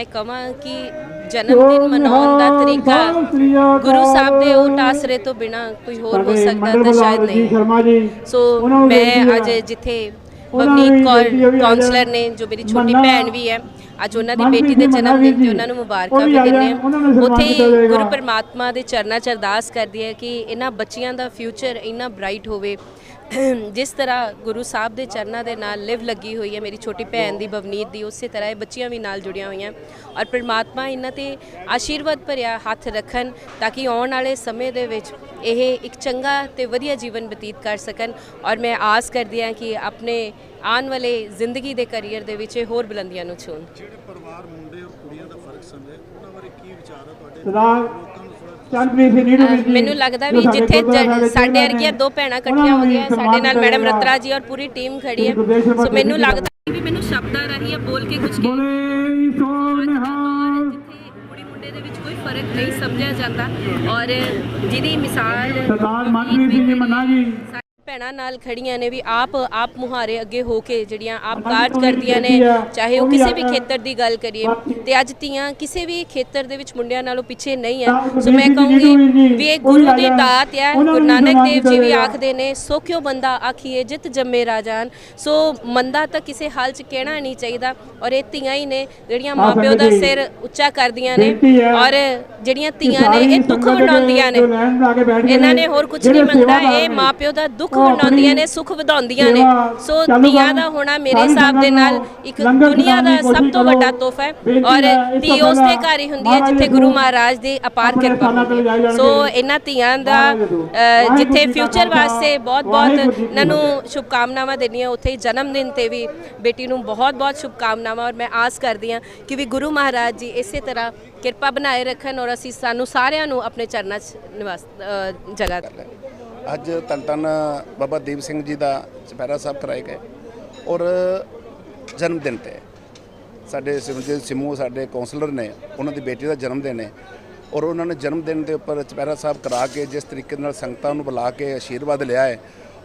ਮੈਂ ਕਹਾਂ ਕਿ ਜਨਮ ਦਿਨ ਮਨਾਉਣ ਦਾ ਤਰੀਕਾ ਗੁਰੂ ਸਾਹਿਬ ਦੇ ਉਹ ਆਸਰੇ ਤੋਂ ਬਿਨਾ ਕੋਈ ਹੋਰ ਹੋ ਸਕਦਾ ਤਾਂ ਸ਼ਾਇਦ ਨਹੀਂ ਸੋ ਮੈਂ ਅੱਜ। ਜਿੱਥੇ ਬਵਨੀਤ ਕੌਰ ਕਾਉਂਸਲਰ ਨੇ ਜੋ ਮੇਰੀ ਛੋਟੀ ਭੈਣ ਵੀ ਹੈ ਅੱਜ ਉਹਨਾਂ ਦੀ ਬੇਟੀ ਦੇ ਜਨਮ ਦਿਨ ਤੇ ਉਹਨਾਂ ਨੂੰ ਮੁਬਾਰਕਾਂ ਵੀ ਦਿੰਦੇ ਹਾਂ। ਉੱਥੇ। ਗੁਰੂ ਪਰਮਾਤਮਾ ਦੇ ਚਰਨਾਂ 'ਚ ਅਰਦਾਸ ਕਰਦੀ ਹੈ ਕਿ ਇਹਨਾਂ ਬੱਚਿਆਂ ਦਾ ਫਿਊਚਰ ਇੰਨਾ ਬ੍ਰਾਈਟ ਹੋਵੇ। ਜਿਸ ਤਰ੍ਹਾਂ ਗੁਰੂ ਸਾਹਿਬ ਦੇ ਚਰਨਾਂ ਦੇ ਨਾਲ ਲਿਵ ਲੱਗੀ ਹੋਈ ਹੈ ਮੇਰੀ ਛੋਟੀ ਭੈਣ ਦੀ ਬਵਨੀਤ ਦੀ ਉਸੇ ਤਰ੍ਹਾਂ ਇਹ ਬੱਚੀਆਂ ਵੀ ਨਾਲ ਜੁੜੀਆਂ ਹੋਈਆਂ। ਔਰ ਪਰਮਾਤਮਾ ਇਹਨਾਂ ਤੇ ਆਸ਼ੀਰਵਾਦ ਭਰਿਆ ਹੱਥ ਰੱਖਣ ਤਾਂ ਕਿ ਆਉਣ ਵਾਲੇ ਸਮੇਂ ਦੇ ਵਿੱਚ ਇਹ ਇੱਕ ਚੰਗਾ ਤੇ ਵਧੀਆ ਜੀਵਨ ਬਤੀਤ ਕਰ ਸਕਣ। ਔਰ ਮੈਂ ਆਸ ਕਰਦੀ ਹਾਂ ਕਿ ਆਪਣੇ ਆਉਣ ਵਾਲੇ ਜ਼ਿੰਦਗੀ ਦੇ ਕੈਰੀਅਰ ਦੇ ਵਿੱਚ ਇਹ ਹੋਰ ਬੁਲੰਦੀਆਂ ਨੂੰ ਛੂਹਣ। ਜਿਹੜੇ ਪਰਿਵਾਰ ਮੁੰਡੇ ਔਰ ਕੁੜੀਆਂ ਦਾ ਫ਼ਰਕ ਸਮਝੇ ਉਹਨਾਂ ਬਾਰੇ ਕੀ ਵਿਚਾਰ ਹੈ ਤੁਹਾਡੇ? ਮੈਨੂੰ ਲੱਗਦਾ ਵੀ ਜਿੱਥੇ ਸਾਡੇ ਵਰਗੀਆਂ ਦੋ ਭੈਣਾਂ ਇਕੱਠੀਆਂ ਹੋ ਗਈਆਂ ਸਾਡੇ ਨਾਲ ਮੈਡਮ ਰਤਰਾ ਜੀ ਔਰ ਪੂਰੀ ਟੀਮ ਖੜੀ ਹੈ। ਸੋ ਮੈਨੂੰ ਲੱਗਦਾ ਵੀ ਮੈਨੂੰ ਸ਼ਬਦਾਂ ਰਾਹੀਂ ਬੋਲ ਕੇ ਕੁਝ ਬੋਲੇ ਸੋ ਨਿਹਾਲ ਫ਼ਰਕ ਨਹੀਂ ਸਮਝਿਆ ਜਾਂਦਾ ਔਰ ਜਿਹਦੀ ਮਿਸਾਲ ਸਰਦਾਰ ਮਨਪ੍ਰੀਤ ਸਿੰਘ ਜੀ ਮੰਨਾ ਜੀ। ਭੈਣਾਂ ਨਾਲ ਖੜੀਆਂ ਨੇ ਵੀ ਆਪ ਆਪ ਮੁਹਾਰੇ ਅੱਗੇ ਹੋ ਕੇ ਜਿਹੜੀਆਂ ਆਪ ਕਾਰਜ ਕਰਦੀਆਂ ਨੇ ਚਾਹੇ ਉਹ ਕਿਸੇ ਵੀ ਖੇਤਰ ਦੀ ਗੱਲ ਕਰੀਏ। ਤੇ ਅੱਜ ਧੀਆਂ ਕਿਸੇ ਵੀ ਖੇਤਰ ਦੇ ਵਿੱਚ ਮੁੰਡਿਆਂ ਨਾਲੋਂ ਪਿੱਛੇ ਨਹੀਂ ਹੈ ਸੋ ਮੈਂ ਕਹੂੰਗੀ ਵੀ ਇਹ ਗੁਰੂ ਦੀ। ਦਾਤ ਹੈ ਗੁਰੂ ਨਾਨਕ ਦੇਵ ਜੀ ਵੀ ਆਖਦੇ ਨੇ ਸੋਖਿਓ ਬੰਦਾ ਆਖੀਏ ਜਿਤ ਜੰਮੇ ਰਾਜਾਨ। ਸੋ ਮੰਦਾ ਤਾਂ ਕਿਸੇ ਹਾਲ 'ਚ ਕਹਿਣਾ ਨਹੀਂ ਚਾਹੀਦਾ। ਔਰ ਇਹ ਧੀਆਂ ਹੀ ਨੇ ਜਿਹੜੀਆਂ ਮਾਪਿਓ ਦਾ ਸਿਰ ਉੱਚਾ ਕਰਦੀਆਂ ਨੇ। ਔਰ ਜਿਹੜੀਆਂ ਧੀਆਂ ਨੇ ਇਹ ਦੁੱਖ ਵੰਡਾਉਂਦੀਆਂ ਨੇ। ਇਹਨਾਂ ਨੇ ਹੋਰ ਕੁਝ ਨਹੀਂ ਸੇਵਾਦਾਰ ਇਹ ਮਾਪਿਓ ਦਾ ਦੁੱਖ ਵੰਡਾਉਂਦੀਆਂ ਨੇ ਸੁੱਖ ਵਧਾਉਂਦੀਆਂ ਨੇ ਸੋ ਧੀਆਂ ਦਾ ਹੋਣਾ ਮੇਰੇ ਹਿਸਾਬ ਦੇ ਨਾਲ ਇੱਕ ਦੁਨੀਆ ਦਾ ਸਭ ਤੋਂ। ਵੱਡਾ ਤੋਹਫਾ ਹੈ ਔਰ ਧੀ ਉਸ ਦੇ ਘਰ ਹੀ ਹੁੰਦੀ ਹੈ ਜਿੱਥੇ ਗੁਰੂ ਮਹਾਰਾਜ ਦੀ ਅਪਾਰ ਕਿਰਪਾ ਹੁੰਦੀ ਹੈ। ਸੋ ਇਹਨਾਂ ਧੀਆਂ ਦਾ ਜਿੱਥੇ ਫਿਊਚਰ ਵਾਸਤੇ ਬਹੁਤ ਵਾਹਿਗੁਰੂ ਬਹੁਤ ਜੀ ਕੀ ਇਹਨਾਂ ਨੂੰ। ਸ਼ੁਭਕਾਮਨਾਵਾਂ ਦੇਣੀਆਂ ਉੱਥੇ ਹੀ ਜਨਮ ਦਿਨ ਤੇ ਵੀ ਬੇਟੀ ਨੂੰ ਬਹੁਤ ਬਹੁਤ ਸ਼ੁਭਕਾਮਨਾਵਾਂ ਔਰ ਮੈਂ ਆਸ ਕਰਦੀ ਹਾਂ ਕਿ ਵੀ ਗੁਰੂ ਮਹਾਰਾਜ ਜੀ ਇਸੇ ਤਰ੍ਹਾਂ ਕਿਰਪਾ ਬਣਾਏ ਰੱਖਣ ਔਰ ਅਸੀਂ ਸਾਨੂੰ ਸਾਰਿਆਂ ਨੂੰ ਆਪਣੇ ਚਰਨਾਂ 'ਚ ਨਿਵਾਸ ਜਗ੍ਹਾ ਅੱਜ ਧੰਨ ਧੰਨ ਬਾਬਾ ਦੀਪ ਸਿੰਘ ਜੀ ਦਾ ਚੁਪਹਿਰਾ ਸਾਹਿਬ ਕਰਾਏ ਗਏ ਔਰ ਜਨਮ ਦਿਨ ਤੇ ਸਾਡੇ ਸਿਮਰਜੀਤ ਸਿਮੂ ਸਾਡੇ ਕਾਉਂਸਲਰ ਨੇ, ਉਹਨਾਂ ਦੀ ਬੇਟੀ ਦਾ ਜਨਮ ਦਿਨ ਹੈ ਔਰ ਉਹਨਾਂ ਨੇ ਜਨਮ ਦਿਨ ਦੇ ਉੱਪਰ ਚੁਪਹਿਰਾ ਸਾਹਿਬ ਕਰਾ ਕੇ ਜਿਸ ਤਰੀਕੇ ਨਾਲ ਸੰਗਤਾਂ ਨੂੰ ਬੁਲਾ ਕੇ ਆਸ਼ੀਰਵਾਦ ਲਿਆ ਹੈ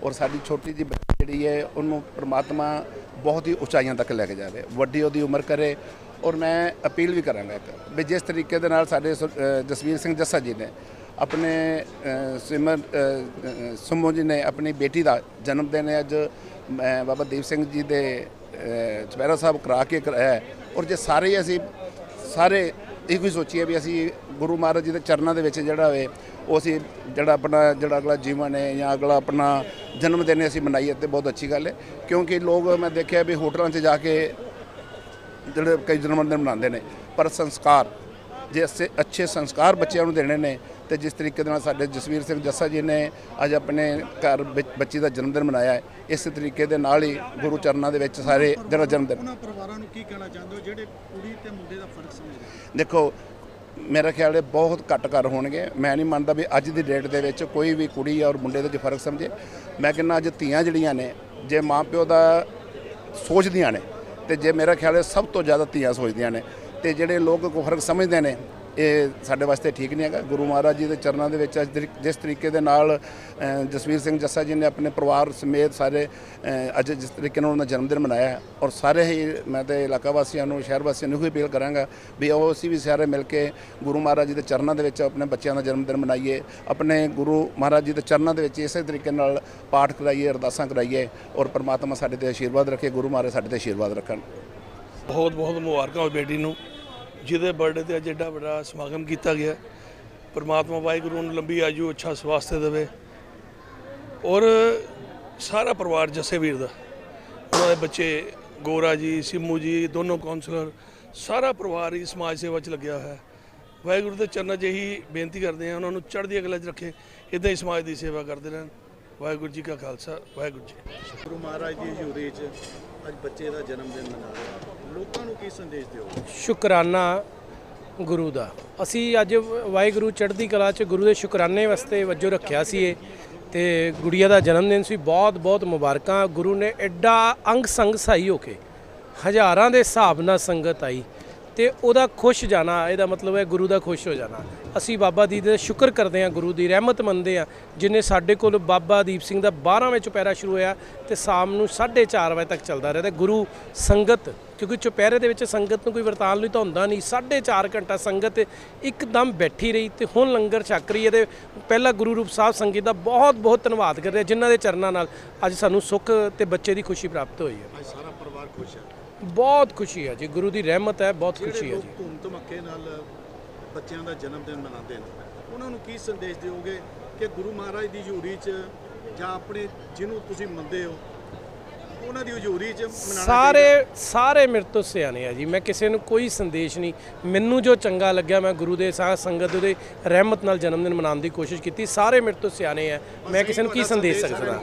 ਔਰ ਸਾਡੀ ਛੋਟੀ ਜਿਹੀ ਬੱਚੀ ਜਿਹੜੀ ਹੈ, ਉਹਨੂੰ ਪ੍ਰਮਾਤਮਾ ਬਹੁਤ ਹੀ ਉਚਾਈਆਂ ਤੱਕ ਲੈ ਕੇ ਜਾਵੇ, ਵੱਡੀ ਉਹਦੀ ਉਮਰ ਕਰੇ ਔਰ ਮੈਂ ਅਪੀਲ ਵੀ ਕਰਾਂਗਾ ਇੱਕ ਵੀ ਜਿਸ ਤਰੀਕੇ ਦੇ ਨਾਲ ਸਾਡੇ ਸੁ- ਜਸਵੀਰ ਸਿੰਘ ਜੱਸਾ ਜੀ ਨੇ ਆਪਣੇ ਸਿਮਰ ਅ, ਸੁਮੋ ਜੀ ਨੇ ਆਪਣੀ ਬੇਟੀ ਦਾ ਜਨਮ ਦਿਨ ਅੱਜ ਮੈਂ ਬਾਬਾ ਦੀਪ ਸਿੰਘ ਜੀ ਦੇ ਅ, ਸਾਹਿਬ ਕਰਾ ਕੇ ਕਰਾਇਆ ਔਰ ਜੇ ਸਾਰੇ ਅਸੀਂ ਸਾਰੇ ਇਹੋ ਹੀ ਸੋਚੀਏ ਵੀ ਅਸੀਂ ਗੁਰੂ ਮਹਾਰਾਜ ਜੀ ਦੇ ਚਰਨਾਂ ਦੇ ਵਿੱਚ ਜਿਹੜਾ ਹੋਵੇ ਉਹ ਅਸੀਂ ਜਿਹੜਾ ਆਪਣਾ ਜਿਹੜਾ ਅਗਲਾ ਜੀਵਨ ਹੈ ਜਾਂ ਅਗਲਾ ਆਪਣਾ ਜਨਮ ਦਿਨ ਅਸੀਂ ਮਨਾਈਏ ਤੇ ਬਹੁਤ ਅੱਛੀ ਗੱਲ ਹੈ। ਕਿਉਂਕਿ ਲੋਕ ਮੈਂ ਦੇਖਿਆ ਵੀ ਹੋਟਲਾਂ 'ਚ ਜਾ ਕੇ ਜਿਹੜੇ ਕਈ ਜਨਮ ਦਿਨ ਮਨਾਉਂਦੇ ਨੇ ਪਰ ਸੰਸਕਾਰ ਜੇ ਅੱਛੇ ਅੱਛੇ ਸੰਸਕਾਰ ਬੱਚਿਆਂ ਨੂੰ ਦੇਣੇ ਨੇ ਤੇ ਜਿਸ ਤਰੀਕੇ ਦੇ ਨਾਲ ਸਾਡੇ ਜਸਵੀਰ ਸਿੰਘ ਜੱਸਾ ਜੀ ਨੇ ਅੱਜ ਆਪਣੇ ਘਰ ਵਿੱਚ ਬੱਚੀ ਦਾ ਜਨਮ ਦਿਨ ਮਨਾਇਆ ਹੈ। ਇਸੇ ਤਰੀਕੇ ਦੇ ਨਾਲ ਹੀ ਗੁਰੂ ਚਰਨਾਂ ਦੇ ਵਿੱਚ ਸਾਰੇ ਜਿਹੜਾ ਜਨਮ ਦਿਨ। ਉਹਨਾਂ ਪਰਿਵਾਰਾਂ ਨੂੰ ਕੀ ਕਹਿਣਾ ਚਾਹੁੰਦੇ ਹੋ? ਜਿਹੜੇ ਕੁੜੀ ਤੇ ਮੁੰਡੇ ਦਾ ਫ਼ਰਕ ਸਮਝਦੇ ਦੇਖੋ ਮੇਰਾ ਖਿਆਲ ਹੈ ਬਹੁਤ ਘੱਟ ਘਰ ਹੋਣਗੇ। ਮੈਂ ਨਹੀਂ ਮੰਨਦਾ ਵੀ ਅੱਜ ਦੀ ਡੇਟ ਦੇ ਵਿੱਚ ਕੋਈ ਵੀ ਕੁੜੀ ਔਰ ਮੁੰਡੇ ਦੇ ਵਿੱਚ ਫ਼ਰਕ ਸਮਝੇ। ਮੈਂ ਕਹਿੰਦਾ ਅੱਜ ਧੀਆਂ ਜਿਹੜੀਆਂ ਨੇ ਜੇ ਮਾਪਿਓ ਦਾ ਸੋਚਦੀਆਂ ਨੇ ਤੇ ਜੇ ਮੇਰਾ ਖਿਆਲ ਹੈ ਸਭ ਤੋਂ ਜ਼ਿਆਦਾ ਧੀਆਂ ਸੋਚਦੀਆਂ ਨੇ ਤੇ ਜਿਹੜੇ ਲੋਕ ਕੋ ਸਮਝਦੇ ਨੇ, ਇਹ ਸਾਡੇ ਵਾਸਤੇ ਠੀਕ ਨਹੀਂ ਹੈਗਾ। ਗੁਰੂ ਮਹਾਰਾਜ ਜੀ ਦੇ ਚਰਨਾਂ ਦੇ ਵਿੱਚ ਅੱਜ ਤਰੀ- ਜਿਸ ਤਰੀਕੇ ਦੇ ਨਾਲ ਜਸਵੀਰ ਸਿੰਘ ਜੱਸਾ ਜੀ ਨੇ ਆਪਣੇ ਪਰਿਵਾਰ ਸਮੇਤ ਸਾਰੇ ਅੱਜ ਜਿਸ ਤਰੀਕੇ ਨਾਲ ਉਹਨਾਂ ਦਾ ਜਨਮ ਦਿਨ ਮਨਾਇਆ ਹੈ। ਔਰ ਸਾਰੇ ਹੀ, ਮੈਂ ਤੇ ਇਲਾਕਾ ਵਾਸੀਆਂ ਨੂੰ, ਸ਼ਹਿਰ ਵਾਸੀਆਂ ਨੂੰ ਵੀ ਅਪੀਲ ਕਰਾਂਗਾ ਵੀ ਉਹ ਅਸੀਂ ਵੀ ਸਾਰੇ ਮਿਲ ਕੇ ਗੁਰੂ ਮਹਾਰਾਜ ਜੀ ਦੇ ਚਰਨਾਂ ਦੇ ਵਿੱਚ ਆਪਣੇ ਬੱਚਿਆਂ ਦਾ ਜਨਮ ਦਿਨ ਮਨਾਈਏ, ਆਪਣੇ ਗੁਰੂ ਮਹਾਰਾਜ ਜੀ ਦੇ ਚਰਨਾਂ ਦੇ ਵਿੱਚ ਇਸੇ ਤਰੀਕੇ ਨਾਲ ਪਾਠ ਕਰਾਈਏ, ਅਰਦਾਸਾਂ ਕਰਾਈਏ ਔਰ ਪਰਮਾਤਮਾ ਸਾਡੇ ਤੇ ਆਸ਼ੀਰਵਾਦ ਰੱਖੇ, ਗੁਰੂ ਮਹਾਰਾਜ ਸਾਡੇ ਤੇ ਆਸ਼ੀਰਵਾਦ ਰੱਖਣ। ਬਹੁਤ ਬਹੁਤ ਮੁਬਾਰਕਾਂ ਉਸ ਬੇਟੀ ਨੂੰ। ਜਿਹਦੇ ਬਰਥਡੇ ਤੇ ਅੱਜ ਐਡਾ ਵੱਡਾ ਸਮਾਗਮ ਕੀਤਾ ਗਿਆ। ਪਰਮਾਤਮਾ ਵਾਹਿਗੁਰੂ ਨੂੰ ਲੰਬੀ ਆਯੂ, ਅੱਛਾ ਸਵਾਸਥ ਦੇਵੇ। ਔਰ ਸਾਰਾ ਪਰਿਵਾਰ ਜੱਸੇ ਵੀਰ ਦਾ, ਉਹਨਾਂ ਦੇ ਬੱਚੇ ਗੋਰਾ ਜੀ, ਸਿੰਮੂ ਜੀ, ਦੋਨੋਂ ਕਾਉਂਸਲਰ ਸਾਰਾ ਪਰਿਵਾਰ ਹੀ ਸਮਾਜ ਸੇਵਾ 'ਚ ਲੱਗਿਆ ਹੋਇਆ ਵਾਹਿਗੁਰੂ ਦੇ ਚਰਨਾਂ 'ਚ ਇਹੀ ਬੇਨਤੀ ਕਰਦੇ ਹਾਂ, ਉਹਨਾਂ ਨੂੰ ਚੜ੍ਹਦੀ ਕਲਾ 'ਚ ਰੱਖੇ, ਇਦਾਂ ਹੀ ਸਮਾਜ ਦੀ ਸੇਵਾ ਕਰਦੇ ਰਹਿਣ। ਵਾਹਿਗੁਰੂ ਜੀ ਕਾ ਖਾਲਸਾ, ਵਾਹਿਗੁਰੂ ਜੀ ਗੁਰੂ ਮਹਾਰਾਜ ਦੀ ਹਜ਼ੂਰੀ 'ਚ ਅੱਜ ਬੱਚੇ ਦਾ ਜਨਮ ਦਿਨ ਮਨਾ ਰਹੇ ਹੋ। ਸੰਦੇਸ਼ ਦਿਓਗੇ ਸ਼ੁਕਰਾਨਾ ਗੁਰੂ ਦਾ। ਅਸੀਂ ਅੱਜ ਵਾਹਿਗੁਰੂ ਚੜ੍ਹਦੀ ਕਲਾ ਚ ਗੁਰੂ ਦੇ ਸ਼ੁਕਰਾਨੇ ਵਾਸਤੇ ਵਜੋਂ ਰੱਖਿਆ ਸੀ ਇਹ ਤੇ ਗੁੜੀਆ ਦਾ ਜਨਮ ਦਿਨ ਸੀ। ਬਹੁਤ ਬਹੁਤ ਮੁਬਾਰਕਾਂ। ਗੁਰੂ ਨੇ ਐਡਾ ਅੰਗ ਸੰਗ ਸਾਈ ਹੋ ਕੇ ਹਜ਼ਾਰਾਂ ਦੇ ਹਿਸਾਬ ਨਾਲ ਸੰਗਤ ਆਈ। ਤੇ ਉਹਦਾ ਖੁਸ਼ ਜਾਣਾ, ਇਹਦਾ ਮਤਲਬ ਹੈ ਗੁਰੂ ਦਾ ਖੁਸ਼ ਹੋ ਜਾਣਾ। ਅਸੀਂ ਬਾਬਾ ਦੀਪ ਦਾ ਸ਼ੁਕਰ ਕਰਦੇ ਹਾਂ, ਗੁਰੂ ਦੀ ਰਹਿਮਤ ਮੰਨਦੇ ਹਾਂ, ਜਿਨੇ ਸਾਡੇ ਕੋਲ ਬਾਬਾ ਦੀਪ ਸਿੰਘ ਦਾ 12ਵੇਂ ਚੁਪਹਿਰਾ ਸ਼ੁਰੂ ਹੋਇਆ ਤੇ ਸ਼ਾਮ ਨੂੰ 4:30 ਵਜੇ ਤੱਕ ਚੱਲਦਾ ਰਿਹਾ। ਤੇ ਗੁਰੂ ਸੰਗਤ, ਕਿਉਂਕਿ ਚੁਪਹਿਰੇ ਦੇ ਵਿੱਚ ਸੰਗਤ ਨੂੰ ਕੋਈ ਵਰਤਾਨ ਲਈ ਤਾਂ ਹੁੰਦਾ ਨਹੀਂ 4.5 ਘੰਟਾ ਸੰਗਤ ਇੱਕਦਮ ਬੈਠੀ ਰਹੀ ਤੇ ਹੁਣ ਲੰਗਰ ਛਕ ਰਹੀ ਹੈ ਤੇ ਪਹਿਲਾ ਗੁਰੂ ਰੂਪ ਸਾਹਿਬ ਸੰਗਤ ਦਾ ਬਹੁਤ ਬਹੁਤ ਧੰਨਵਾਦ ਕਰਦੇ ਹਾਂ, ਜਿਨ੍ਹਾਂ ਦੇ ਚਰਨਾਂ ਨਾਲ ਅੱਜ ਸਾਨੂੰ ਸੁੱਖ ਤੇ ਬੱਚੇ ਦੀ ਖੁਸ਼ੀ ਪ੍ਰਾਪਤ ਹੋਈ ਹੈ। ਅੱਜ ਸਾਰਾ ਪਰਿਵਾਰ ਖੁਸ਼ ਹੈ। ਬਹੁਤ ਖੁਸ਼ੀ ਹੈ ਜੀ ਗੁਰੂ ਦੀ ਰਹਿਮਤ ਹੈ ਬਹੁਤ ਖੁਸ਼ੀ ਹੈ ਜੀ। ਧੂਮ ਧਮੱਕੇ ਨਾਲ ਬੱਚਿਆਂ ਦਾ ਜਨਮ ਦਿਨ ਮਨਾਉਂਦੇ ਨੇ ਉਹਨਾਂ ਨੂੰ ਕੀ ਸੰਦੇਸ਼ ਦਿਓਗੇ ਕਿ ਗੁਰੂ ਮਹਾਰਾਜ ਦੀ ਹਜ਼ੂਰੀ 'ਚ ਜਾਂ ਆਪਣੇ ਜਿਹਨੂੰ ਤੁਸੀਂ ਮੰਨਦੇ ਹੋ ਉਹਨਾਂ ਦੀ ਹਜ਼ੂਰੀ 'ਚ ਮਨਾਉਣਾ ਸਾਰੇ ਸਾਰੇ ਮੇਰੇ ਤੋਂ ਸਿਆਣੇ ਆ ਜੀ ਮੈਂ ਕਿਸੇ ਨੂੰ ਕੋਈ ਸੰਦੇਸ਼ ਨਹੀਂ ਮੈਨੂੰ ਜੋ ਚੰਗਾ ਲੱਗਿਆ ਮੈਂ ਗੁਰੂ ਦੇ ਸਾਹ ਸੰਗਤ ਦੇ ਰਹਿਮਤ ਨਾਲ ਜਨਮ ਦਿਨ ਮਨਾਉਣ ਦੀ ਕੋਸ਼ਿਸ਼ ਕੀਤੀ ਸਾਰੇ ਮੇਰੇ ਤੋਂ ਸਿਆਣੇ ਆ ਮੈਂ ਕਿਸੇ ਨੂੰ ਕੀ ਸੰਦੇਸ਼ ਸਕਦਾ?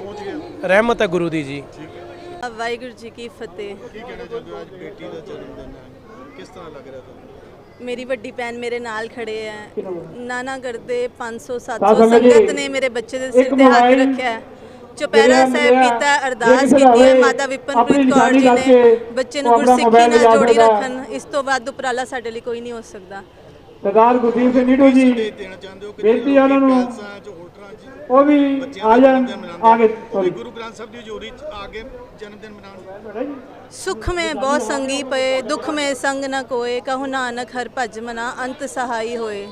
ਰਹਿਮਤ ਹੈ ਗੁਰੂ ਦੀ ਜੀ। ਵਾਹਿਗੁਰੂ ਜੀ ਕੀ ਫਤਿਹ। ਕੀ ਕਹਿਣਾ ਚਾਹੁੰਦੇ ਹੋ? ਅੱਜ ਬੇਟੀ ਦਾ ਜਨਮ ਦਿਨ ਹੈ। ਕਿਸ ਤਰ੍ਹਾਂ ਲੱਗ ਰਿਹਾ ਤੁਹਾਨੂੰ? ਮੇਰੀ ਵੱਡੀ ਭੈਣ ਮੇਰੇ ਨਾਲ ਖੜੇ ਹੈ। ਨਾਨਾ ਕਰਦੇ 500 ਸਾਧ 700 ਸੰਗਤ ਨੇ ਮੇਰੇ ਬੱਚੇ ਦੇ ਸਿਰ ਤੇ ਹੱਥ ਰੱਖਿਆ ਹੈ। ਚੁਪਹਿਰਾ ਸਾਹਿਬ ਕੀਤਾ ਅਰਦਾਸ ਕੀਤੀ ਹੈ ਮਾਤਾ ਵਿਪਨਪ੍ਰੀਤ ਕੌਰ ਜੀ ਨੇ ਬੱਚੇ ਨੂੰ ਗੁਰਸਿੱਖੀ ਨਾਲ ਜੋੜੀ। ਰੱਖਣ। ਇਸ ਤੋਂ ਵੱਧ ਉਪਰਾਲਾ ਸਾਡੇ ਲਈ ਕੋਈ ਨਹੀਂ ਹੋ ਸਕਦਾ। ਸਰਦਾਰ ਗੁਰਦੀਪ ਸਿੰਘ ਨੀਟੂ ਜੀ ਬੇਨਤੀ ਉਹਨਾਂ ਨੂੰ ਉਹ ਵੀ ਆ ਜਾਣ ਜਨਮ ਦਿਨ ਮਨਾਉਂਦੇ ਆ ਗਏ ਉਹ ਵੀ ਸੌਰੀ ਗੁਰੂ ਗ੍ਰੰਥ ਸਾਹਿਬ ਦੀ ਹਜ਼ੂਰੀ 'ਚ ਆ ਕੇ ਜਨਮ ਦਿਨ ਮਨਾਉਣ। ਸੁਖ ਮੈਂ ਬਹੁਤ ਸੰਗੀ ਪਏ ਦੁੱਖ ਮੈਂ ਸੰਗ ਨਾ ਕੋਏ ਕਹੋ ਨਾਨਕ ਹਰ ਭਜ ਮਨਾ ਅੰਤ ਸਹਾਈ ਹੋਏ।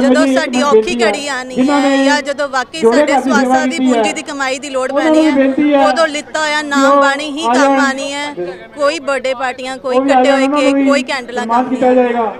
ਜਦੋਂ ਸਾਡੀ ਔਖੀ ਘੜੀ ਆਣੀ ਹੈ ਜਾਂ ਜਦੋਂ ਵਾਕਈ ਸਾਡੇ ਸਵਾਸਾਂ ਸੇਵਾ ਦੀ ਪੂੰਜੀ ਦੀ ਕਮਾਈ ਦੀ ਲੋੜ ਪੈਣੀ ਹੈ ਉਦੋਂ ਲਿੱਤਾ ਹੋਇਆ ਨਾਮ ਬਾਣੀ ਹੀ ਕੰਮ। ਆਣੀ ਹੈ। ਕੋਈ ਬਰਥਡੇ ਪਾਰਟੀਆਂ ਕੋਈ ਕੱਟੇ ਹੋਏ ਕੇਕ ਕੋਈ ਕੈਂਡਲਾਂ ਕੰਮ ਕੀਤਾ ਨਹੀਂ ਜਾਏਗਾ।